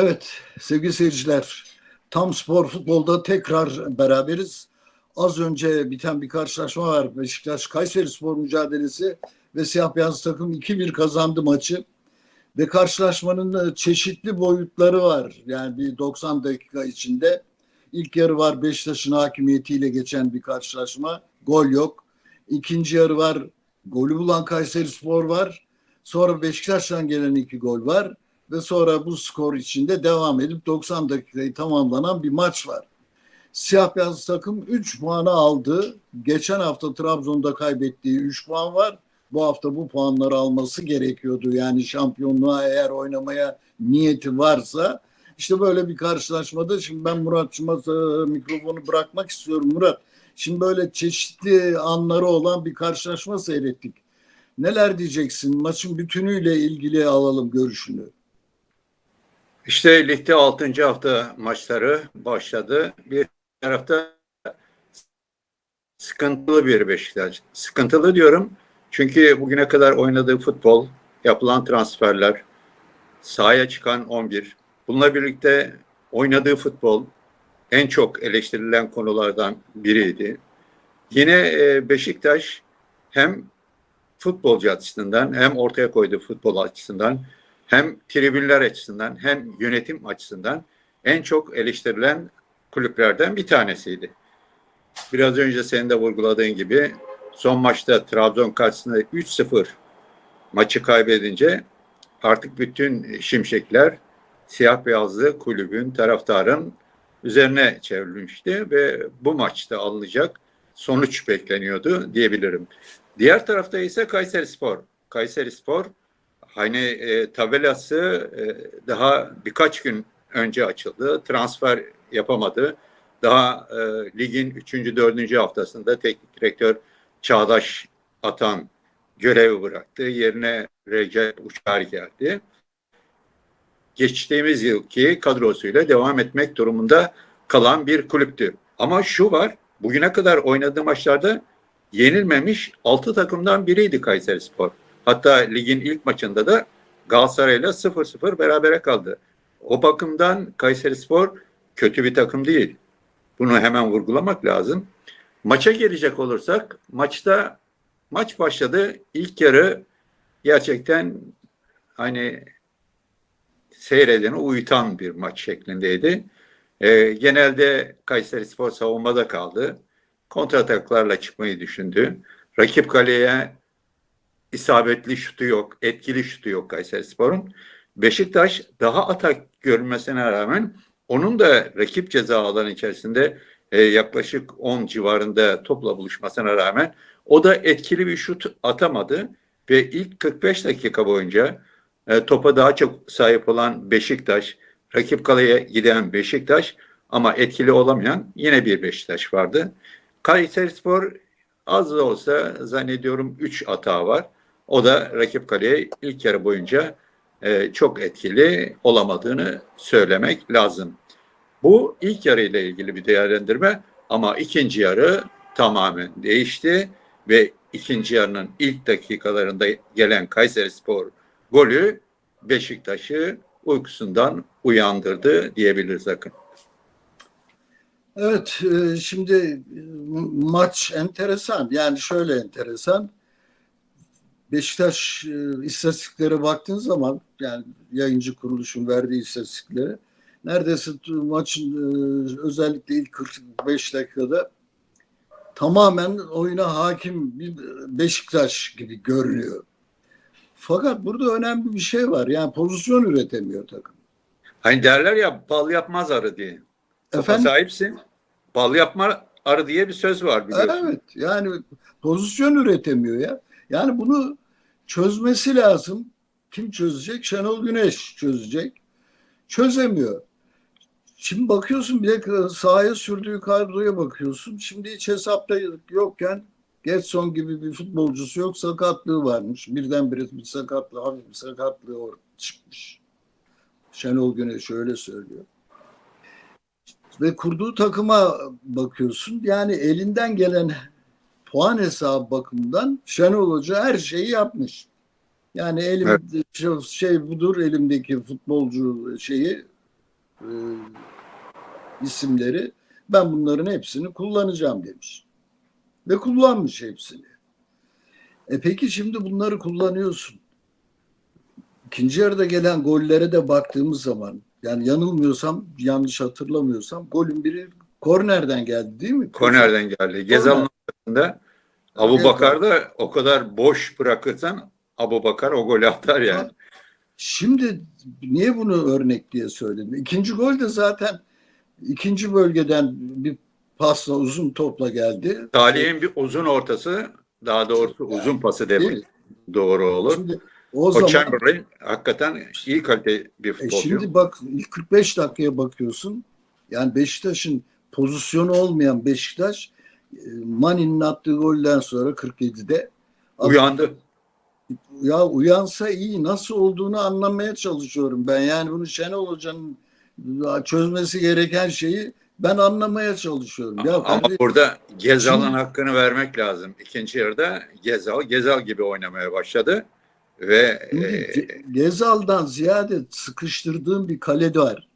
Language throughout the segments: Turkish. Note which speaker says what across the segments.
Speaker 1: Evet sevgili seyirciler, Tam Spor Futbol'da tekrar beraberiz. Az önce biten bir karşılaşma var. Beşiktaş Kayseri Spor mücadelesi ve siyah beyaz takım 2-1 kazandı maçı. Ve karşılaşmanın çeşitli boyutları var. Yani bir 90 dakika içinde. İlk yarı var Beşiktaş'ın hakimiyetiyle geçen bir karşılaşma. Gol yok. İkinci yarı var. Golü bulan Kayseri Spor var. Sonra Beşiktaş'tan gelen iki gol var ve sonra bu skor içinde devam edip 90 dakikayı tamamlanan bir maç var. Siyah beyaz takım 3 puanı aldı. Geçen hafta Trabzon'da kaybettiği 3 puan var. Bu hafta bu puanları alması gerekiyordu. Yani şampiyonluğa eğer oynamaya niyeti varsa işte böyle bir karşılaşmada şimdi ben Muratçıma e, mikrofonu bırakmak istiyorum Murat. Şimdi böyle çeşitli anları olan bir karşılaşma seyrettik. Neler diyeceksin? Maçın bütünüyle ilgili alalım görüşünü.
Speaker 2: İşte ligde 6. hafta maçları başladı. Bir tarafta sıkıntılı bir Beşiktaş. Sıkıntılı diyorum çünkü bugüne kadar oynadığı futbol, yapılan transferler, sahaya çıkan 11, bununla birlikte oynadığı futbol en çok eleştirilen konulardan biriydi. Yine e, Beşiktaş hem futbolcu açısından hem ortaya koyduğu futbol açısından hem tribünler açısından hem yönetim açısından en çok eleştirilen kulüplerden bir tanesiydi. Biraz önce senin de vurguladığın gibi son maçta Trabzon karşısında 3-0 maçı kaybedince artık bütün şimşekler siyah beyazlı kulübün, taraftarın üzerine çevrilmişti ve bu maçta alınacak sonuç bekleniyordu diyebilirim. Diğer tarafta ise Kayseri Spor. Kayseri Spor hani e, tabelası e, daha birkaç gün önce açıldı. Transfer yapamadı. Daha e, ligin 3. 4. haftasında teknik direktör Çağdaş Atan görevi bıraktı. Yerine Recep Uçar geldi. Geçtiğimiz yılki kadrosuyla devam etmek durumunda kalan bir kulüptü. Ama şu var, bugüne kadar oynadığı maçlarda yenilmemiş 6 takımdan biriydi Kayseri Spor. Hatta ligin ilk maçında da Galatasaray'la 0-0 berabere kaldı. O bakımdan Kayseri Spor kötü bir takım değil. Bunu hemen vurgulamak lazım. Maça gelecek olursak maçta maç başladı. İlk yarı gerçekten hani seyredeni uyutan bir maç şeklindeydi. Ee, genelde Kayseri Spor savunmada kaldı. Kontrataklarla çıkmayı düşündü. Rakip kaleye isabetli şutu yok, etkili şutu yok Kayseri Spor'un. Beşiktaş daha atak görünmesine rağmen onun da rakip ceza alanı içerisinde e, yaklaşık 10 civarında topla buluşmasına rağmen o da etkili bir şut atamadı ve ilk 45 dakika boyunca e, topa daha çok sahip olan Beşiktaş, rakip kaleye giden Beşiktaş ama etkili olamayan yine bir Beşiktaş vardı. Kayseri Spor az da olsa zannediyorum 3 hata var. O da rakip kaleye ilk yarı boyunca e, çok etkili olamadığını söylemek lazım. Bu ilk yarı ile ilgili bir değerlendirme ama ikinci yarı tamamen değişti ve ikinci yarının ilk dakikalarında gelen Kayseri Spor golü Beşiktaş'ı uykusundan uyandırdı diyebiliriz Akın.
Speaker 1: Evet, e, şimdi e, maç enteresan. Yani şöyle enteresan. Beşiktaş e, istatistiklere baktığın zaman yani yayıncı kuruluşun verdiği istatistiklere neredeyse maçın özellikle ilk 45 dakikada tamamen oyuna hakim bir Beşiktaş gibi görünüyor. Fakat burada önemli bir şey var. Yani pozisyon üretemiyor takım.
Speaker 2: Hani derler ya bal yapmaz arı diye. Topa
Speaker 1: Efendim?
Speaker 2: sahipsin. Bal yapma arı diye bir söz var biliyorsun.
Speaker 1: Evet yani pozisyon üretemiyor ya. Yani bunu çözmesi lazım. Kim çözecek? Şenol Güneş çözecek. Çözemiyor. Şimdi bakıyorsun bir de sahaya sürdüğü kadroya bakıyorsun. Şimdi hiç hesapta yokken Getson gibi bir futbolcusu yok. Sakatlığı varmış. Birdenbire bir sakatlığı, hafif bir sakatlığı çıkmış. Şenol Güneş öyle söylüyor. Ve kurduğu takıma bakıyorsun. Yani elinden gelen puan hesabı bakımından Şenol Hoca her şeyi yapmış. Yani elim
Speaker 2: Evet.
Speaker 1: şey, şey budur elimdeki futbolcu şeyi e, isimleri ben bunların hepsini kullanacağım demiş. Ve kullanmış hepsini. E peki şimdi bunları kullanıyorsun. İkinci yarıda gelen gollere de baktığımız zaman yani yanılmıyorsam, yanlış hatırlamıyorsam golün biri kornerden geldi değil mi?
Speaker 2: Kornerden geldi. Gezal'ın ortasında Abu
Speaker 1: Evet.
Speaker 2: Bakar da o kadar boş bırakırsan Abu Bakar o golü atar yani.
Speaker 1: Şimdi niye bunu örnek diye söyledim? İkinci gol de zaten ikinci bölgeden bir pasla uzun topla geldi.
Speaker 2: Salih'in bir uzun ortası daha doğrusu uzun pası
Speaker 1: Değil
Speaker 2: demek
Speaker 1: mi?
Speaker 2: doğru olur.
Speaker 1: Şimdi o,
Speaker 2: O,
Speaker 1: zaman
Speaker 2: Chamberlain hakikaten iyi kalite bir
Speaker 1: e
Speaker 2: futbolcu.
Speaker 1: şimdi bak ilk 45 dakikaya bakıyorsun. Yani Beşiktaş'ın pozisyonu olmayan Beşiktaş e, Mani'nin attığı golden sonra 47'de
Speaker 2: Uyandı.
Speaker 1: ya uyansa iyi nasıl olduğunu anlamaya çalışıyorum ben. Yani bunu Şenol Hoca'nın çözmesi gereken şeyi ben anlamaya çalışıyorum. Ya
Speaker 2: Ama
Speaker 1: kardeşim,
Speaker 2: burada Gezal'ın
Speaker 1: Şimdi-
Speaker 2: hakkını vermek lazım. İkinci yarıda Gezal, Gezal gibi oynamaya başladı. Ve
Speaker 1: Şimdi
Speaker 2: e,
Speaker 1: Ge- Gezal'dan ziyade sıkıştırdığın bir kale var.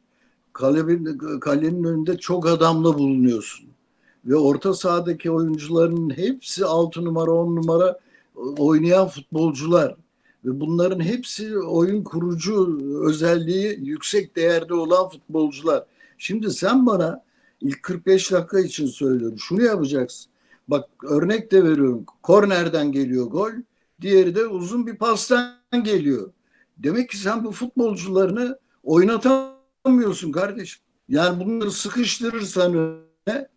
Speaker 1: Kalenin, kalenin önünde çok adamla bulunuyorsun. Ve orta sahadaki oyuncuların hepsi 6 numara 10 numara oynayan futbolcular. Ve bunların hepsi oyun kurucu özelliği yüksek değerde olan futbolcular. Şimdi sen bana ilk 45 dakika için söylüyorum. Şunu yapacaksın. Bak örnek de veriyorum. Kornerden geliyor gol. Diğeri de uzun bir pastan geliyor. Demek ki sen bu futbolcularını oynatamıyorsun kardeşim. Yani bunları sıkıştırırsan öne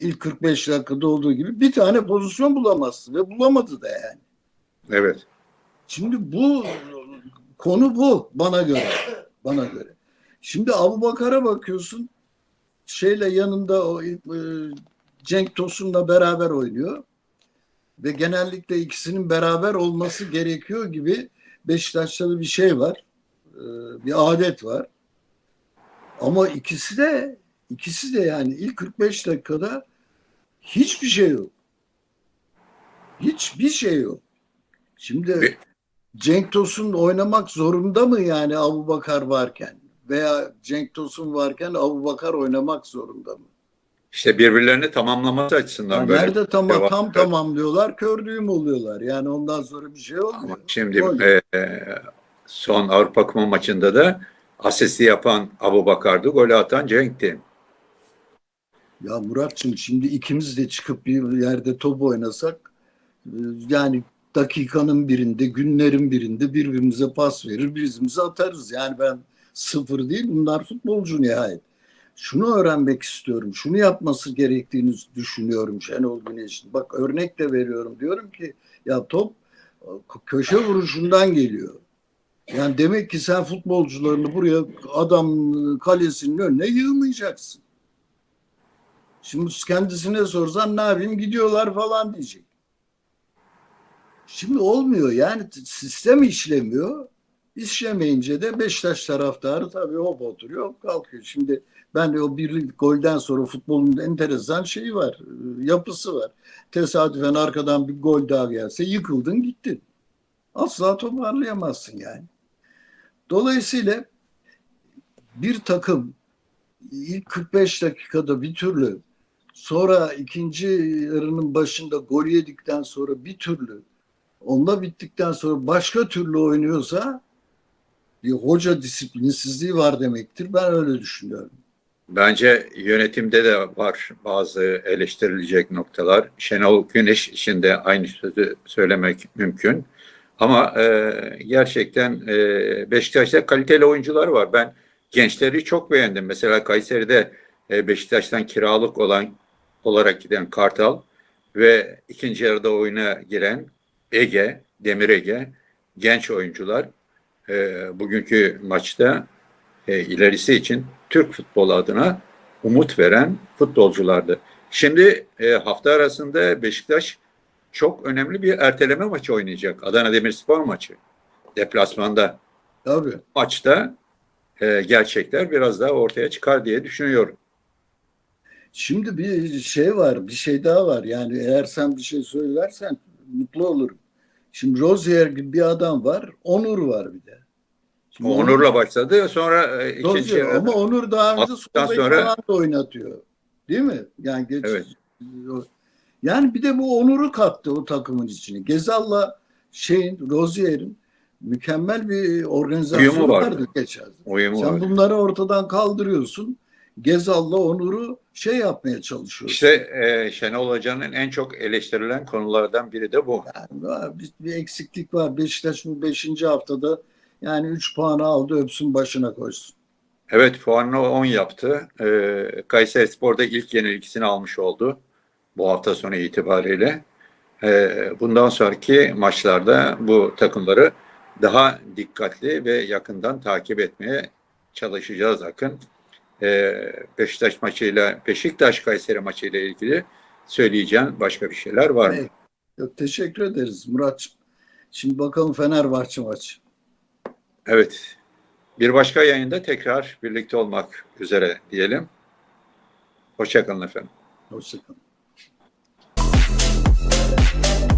Speaker 1: ilk 45 dakikada olduğu gibi bir tane pozisyon bulamazsın ve bulamadı da yani.
Speaker 2: evet.
Speaker 1: Şimdi bu konu bu bana göre. Bana göre. Şimdi Abu Bakar'a bakıyorsun. Şeyle yanında o e, Cenk Tosun'la beraber oynuyor. Ve genellikle ikisinin beraber olması gerekiyor gibi Beşiktaş'ta da bir şey var. E, Bir adet var. Ama ikisi de ikisi de yani ilk 45 dakikada hiçbir şey yok. Hiçbir şey yok. Şimdi
Speaker 2: Ve-
Speaker 1: Cenk Tosun oynamak zorunda mı yani Abu Bakar varken? Veya Cenk Tosun varken Abu Bakar oynamak zorunda mı?
Speaker 2: İşte birbirlerini tamamlaması açısından
Speaker 1: Ya
Speaker 2: böyle.
Speaker 1: nerede tam,
Speaker 2: devam
Speaker 1: tam tamamlıyorlar, kördüğüm oluyorlar. Yani ondan sonra bir şey olmuyor.
Speaker 2: Ama şimdi e, son Avrupa Kupa maçında da asisti yapan Abu Bakar'dı, golü atan Cenk'ti.
Speaker 1: Ya Muratçım şimdi ikimiz de çıkıp bir yerde top oynasak e, yani dakikanın birinde, günlerin birinde birbirimize pas verir, birbirimize atarız. Yani ben sıfır değil, bunlar futbolcu nihayet. Şunu öğrenmek istiyorum, şunu yapması gerektiğini düşünüyorum Şenol Güneş'in. Bak örnek de veriyorum. Diyorum ki ya top e, köşe vuruşundan geliyor. Yani demek ki sen futbolcularını buraya adam kalesinin önüne yığmayacaksın. Şimdi kendisine sorsan ne yapayım gidiyorlar falan diyecek. Şimdi olmuyor yani sistem işlemiyor. İşlemeyince de Beşiktaş taraftarı tabii hop oturuyor kalkıyor. Şimdi ben de o bir golden sonra futbolun enteresan şeyi var, yapısı var. Tesadüfen arkadan bir gol daha gelse yıkıldın gittin. Asla toparlayamazsın yani. Dolayısıyla bir takım ilk 45 dakikada bir türlü sonra ikinci yarının başında gol yedikten sonra bir türlü onunla bittikten sonra başka türlü oynuyorsa bir hoca disiplinsizliği var demektir. Ben öyle düşünüyorum.
Speaker 2: Bence yönetimde de var bazı eleştirilecek noktalar. Şenol Güneş için de aynı sözü söylemek mümkün. Ama e, gerçekten e, Beşiktaş'ta kaliteli oyuncular var. Ben gençleri çok beğendim. Mesela Kayseri'de e, Beşiktaş'tan kiralık olan olarak giden Kartal ve ikinci yarıda oyuna giren Ege, Demir Ege genç oyuncular e, bugünkü maçta e, ilerisi için Türk futbolu adına umut veren futbolculardı. Şimdi e, hafta arasında Beşiktaş çok önemli bir erteleme maçı oynayacak. Adana Demirspor maçı. Deplasmanda
Speaker 1: Tabii.
Speaker 2: maçta e, gerçekler biraz daha ortaya çıkar diye düşünüyorum.
Speaker 1: Şimdi bir şey var, bir şey daha var. Yani eğer sen bir şey söylersen mutlu olurum. Şimdi Rozier gibi bir adam var, Onur var bir de. Şimdi
Speaker 2: Onur'la başladı. Sonra e, ikinci
Speaker 1: Rozier, ama Onur daha önce
Speaker 2: sonra-
Speaker 1: falan da oynatıyor. Değil mi? Yani geç,
Speaker 2: Evet.
Speaker 1: Yani bir de bu Onur'u kattı o takımın içine. Gezal'la şeyin Rozier'in mükemmel bir organizasyonu
Speaker 2: Uyumu vardı.
Speaker 1: vardı geçen.
Speaker 2: uyumu
Speaker 1: Sen
Speaker 2: var.
Speaker 1: bunları ortadan kaldırıyorsun. Gezal'la Onur'u şey yapmaya çalışıyorsun.
Speaker 2: İşte e, Şenol Hoca'nın en çok eleştirilen konulardan biri de bu.
Speaker 1: Yani var, bir, bir eksiklik var. Beşiktaş bu 5. haftada yani 3 puanı aldı öpsün başına koysun.
Speaker 2: Evet puanını 10 yaptı. E, Kayseri Spor'da ilk yenilgisini almış oldu. Bu hafta sonu itibariyle. E, bundan sonraki maçlarda bu takımları daha dikkatli ve yakından takip etmeye çalışacağız Akın. E, Beşiktaş maçıyla, Beşiktaş Kayseri maçıyla ilgili söyleyeceğim başka bir şeyler var mı?
Speaker 1: Evet. Yok, teşekkür ederiz Muratçım. Şimdi bakalım Fenerbahçe maçı.
Speaker 2: Evet. Bir başka yayında tekrar birlikte olmak üzere diyelim. Hoşçakalın efendim.
Speaker 1: Hoşçakalın. Thank you.